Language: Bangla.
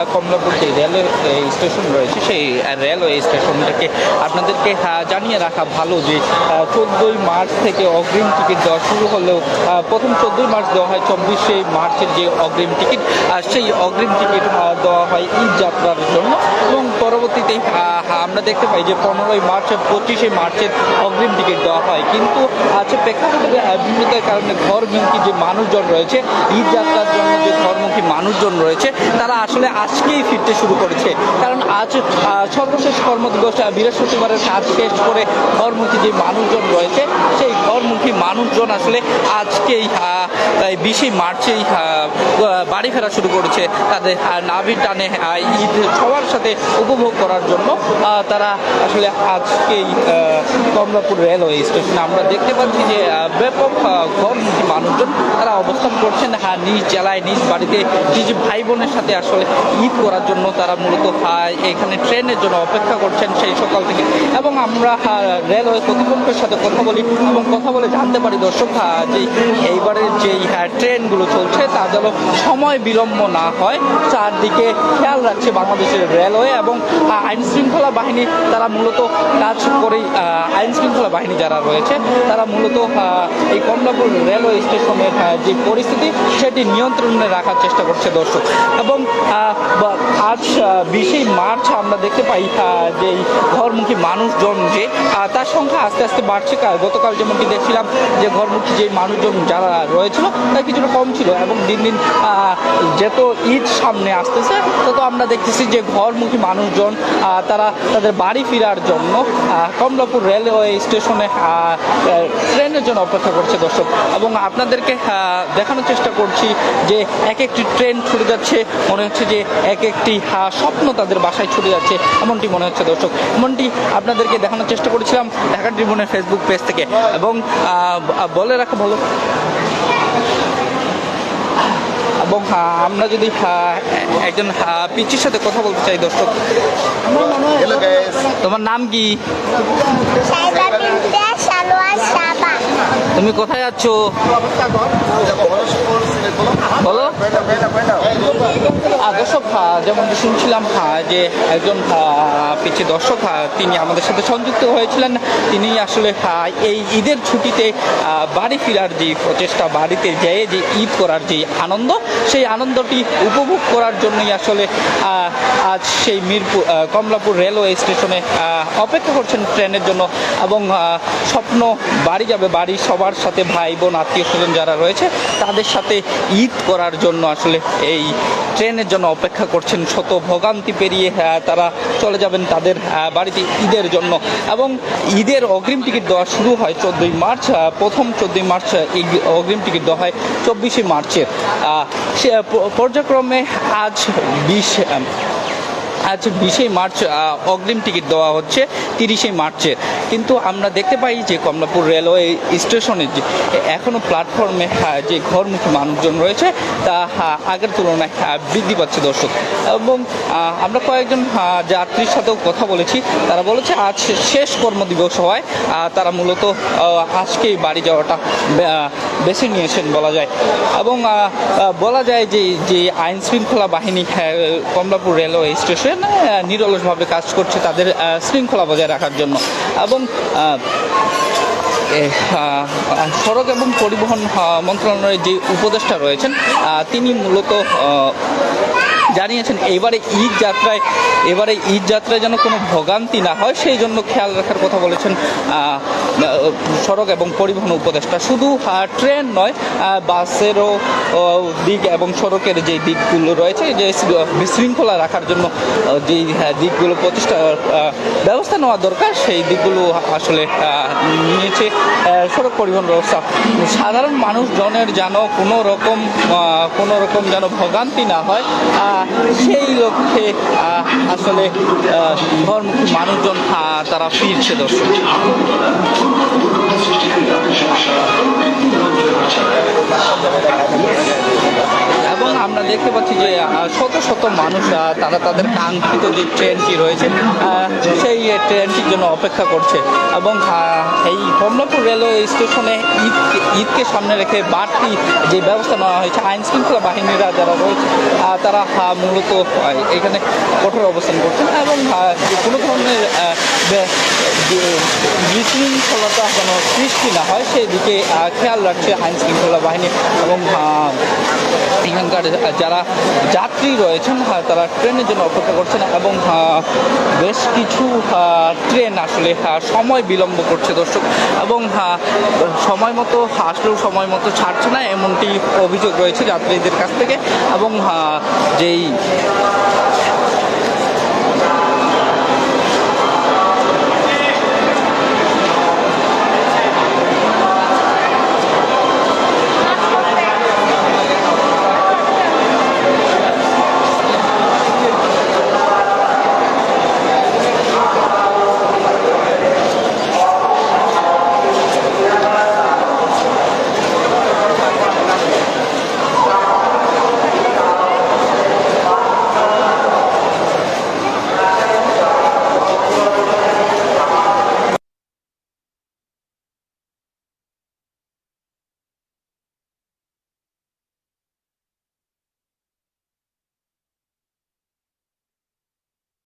কমলাপুর যে রেলওয়ে স্টেশন রয়েছে, সেই রেলওয়ে স্টেশনটাকে আপনাদেরকে জানিয়ে রাখা ভালো যে চোদ্দোই মার্চ থেকে অগ্রিম টিকিট দেওয়া শুরু হলেও প্রথম চোদ্দোই মার্চ দেওয়া হয়, চব্বিশে মার্চের যে অগ্রিম টিকিট সেই অগ্রিম টিকিট দেওয়া হয় ঈদ যাত্রার জন্য এবং পরবর্তীতে আমরা দেখতে পাই যে পনেরোই মার্চ পঁচিশে মার্চের অগ্রিম টিকিট দেওয়া হয়। কিন্তু আছে প্রেক্ষাপটে বিভিন্নতার কারণে ঘরমুখী যে মানুষজন রয়েছে, ঈদ যাত্রার জন্য যে ঘরমুখী মানুষজন রয়েছে, তারা আসলে আজকেই ফিরতে শুরু করেছে। কারণ আজ সর্বশেষ কর্মদিবস বৃহস্পতিবারের কাজ শেষ করে ঘরমুখী যে মানুষজন রয়েছে, সেই ঘরমুখী মানুষজন আসলে আজকেই বিশে মার্চেই বাড়ি ফেরা শুরু করেছে। তাদের নাভির টানে ঈদ সবার সাথে উপভোগ করার জন্য তারা আসলে আজকেই কমলাপুর রেলওয়ে স্টেশনে। আমরা দেখতে পাচ্ছি যে ব্যাপক ঘরমুখী মানুষজন তারা অবস্থান করছেন। হ্যাঁ নিজ জেলায়, নিজ বাড়িতে। নিজ ভাই বোনের সাথে আসলে ঈদ করার জন্য তারা মূলত এখানে ট্রেনের জন্য অপেক্ষা করছেন সেই সকাল থেকে। এবং আমরা রেলওয়ে কর্তৃপক্ষের সাথে কথা বলি এবং কথা বলে জানতে পারি দর্শক যে এইবারের যে হ্যাঁ, ট্রেনগুলো চলছে তা যেন সময় বিলম্ব না হয় চারদিকে খেয়াল রাখছে বাংলাদেশের রেলওয়ে এবং আইন শৃঙ্খলা বাহিনী তারা মূলত কাজ করেই আইন শৃঙ্খলা বাহিনী যারা রয়েছে তারা মূলত এই কমলাপুর রেলওয়ে স্টেশনের যে পরিস্থিতি সেটি নিয়ন্ত্রণে রাখার চেষ্টা করছে দর্শক। এবং বা- আজ বিশেই মার্চ আমরা দেখতে পাই যে ঘরমুখী মানুষজন যে তার সংখ্যা আস্তে আস্তে বাড়ছে। গতকাল যেমনটি দেখছিলাম যে ঘরমুখী যে মানুষজন যারা রয়েছিল তা কিছুটা কম ছিল এবং দিন দিন যত ঈদ সামনে আসতেছে। তত আমরা দেখতেছি যে ঘরমুখী মানুষজন তারা তাদের বাড়ি ফেরার জন্য কমলাপুর রেলওয়ে স্টেশনে ট্রেনের জন্য অপেক্ষা করছে দর্শক। এবং আপনাদেরকে দেখানোর চেষ্টা করছি যে এক একটি ট্রেন ছুটে যাচ্ছে। মনে হচ্ছে যে এক একটি স্বপ্ন তাদের বাসায় ছুটে যাচ্ছে এমনটি মনে হচ্ছে দর্শক। এমনটি আপনাদেরকে দেখানোর চেষ্টা করেছিলাম ঢাকা ট্রিবিউনের ফেসবুক পেজ থেকে। এবং বলে রাখা ভালো এবং আমরা যদি একজন পিচির সাথে কথা বলতে চাই দর্শক। তোমার নাম কি? তুমি কোথায় যাচ্ছ? বলো। দর্শক যেমন শুনছিলাম যে একজন পিছিয়ে দর্শক তিনি আমাদের সাথে সংযুক্ত হয়েছিলেন। তিনি আসলে এই ঈদের ছুটিতে বাড়ি ফেরার যে প্রচেষ্টা, বাড়িতে যেয়ে যে ঈদ করার যে আনন্দ, সেই আনন্দটি উপভোগ করার জন্যই আসলে আজ সেই মিরপুর কমলাপুর রেলওয়ে স্টেশনে অপেক্ষা করছেন ট্রেনের জন্য এবং স্বপ্ন বাড়ি যাবে, বাড়ি সবার সাথে ভাই বোন, আত্মীয় স্বজন যারা রয়েছে, তাদের সাথে ঈদ করার জন্য আসলে এই ট্রেনের জন্য অপেক্ষা করছেন। শত ভোগান্তি পেরিয়ে তারা চলে যাবেন তাদের বাড়িতে ঈদের জন্য। এবং ঈদের অগ্রিম টিকিট দেওয়া শুরু হয় চোদ্দোই মার্চ প্রথম চোদ্দোই মার্চ অগ্রিম টিকিট দেওয়া হয় চব্বিশে মার্চের। সে পর্যায়ক্রমে আজ বিশ আজ বিশে মার্চ অগ্রিম টিকিট দেওয়া হচ্ছে তিরিশে মার্চের। কিন্তু আমরা দেখতে পাই যে কমলাপুর রেলওয়ে স্টেশনে যে এখনও প্ল্যাটফর্মে যে ঘরমুখী মানুষজন রয়েছে তা আগের তুলনায় বৃদ্ধি পাচ্ছে দর্শক। এবং আমরা কয়েকজন যাত্রীর সাথেও কথা বলেছি। তারা বলেছে আজ শেষ কর্মদিবস আহ, তারা মূলত আজকেই বাড়ি যাওয়াটা বেছে নিয়েছেন বলা যায়। এবং বলা যায় যে যে আইন শৃঙ্খলা বাহিনী কমলাপুর রেলওয়ে স্টেশন নিরলসভাবে কাজ করছে তাদের শৃঙ্খলা বজায় রাখার জন্য। এবং আহ, এ, আহ, সড়ক এবং পরিবহন মন্ত্রণালয়ের যে উপদেষ্টা রয়েছেন তিনি মূলত জানিয়েছেন এবারে ঈদ যাত্রায় এবারে ঈদ যাত্রায় যেন কোনো ভোগান্তি না হয় সেই জন্য খেয়াল রাখার কথা বলেছেন সড়ক এবং পরিবহন উপদেষ্টা। শুধু ট্রেন নয় বাসেরও দিক এবং সড়কের যে দিকগুলো রয়েছে যে বিশৃঙ্খলা রাখার জন্য যে হ্যাঁ, দিকগুলো প্রতিষ্ঠা ব্যবস্থা নেওয়া দরকার সেই দিকগুলো আসলে নিয়েছে সড়ক পরিবহন ব্যবস্থা। সাধারণ মানুষজনের যেন কোনো রকম কোনো রকম যেন ভোগান্তি না হয় সেই লক্ষ্যে আসলে আহ, ঘরমুখী মানুষজন তারা ফিরছে দর্শক। এবং আমরা দেখতে পাচ্ছি যে শত শত মানুষ তারা তাদের কাঙ্ক্ষিত যে ট্রেনটি রয়েছে সেই ট্রেনটির জন্য অপেক্ষা করছে এবং এই কমলাপুর রেলওয়ে স্টেশনে ঈদ ঈদকে সামনে রেখে বাড়তি যে ব্যবস্থা নেওয়া হয়েছে, আইন শৃঙ্খলা বাহিনীরা যারা রয়েছে তারা মূলত এখানে কঠোর অবস্থান করছেন এবং কোনো ধরনের বিশৃঙ্খলতা যেন সৃষ্টি না হয় সেই দিকে খেয়াল রাখছে আইন শৃঙ্খলা বাহিনী এবং এখানকার যারা যাত্রী রয়েছেন তারা ট্রেনের জন্য অপেক্ষা করছেন এবং বেশ কিছু ট্রেন আসলে সময় বিলম্ব করছে দর্শক এবং সময় মতো আসলেও সময় মতো ছাড়ছে না, এমনটি অভিযোগ রয়েছে যাত্রীদের কাছ থেকে এবং যেই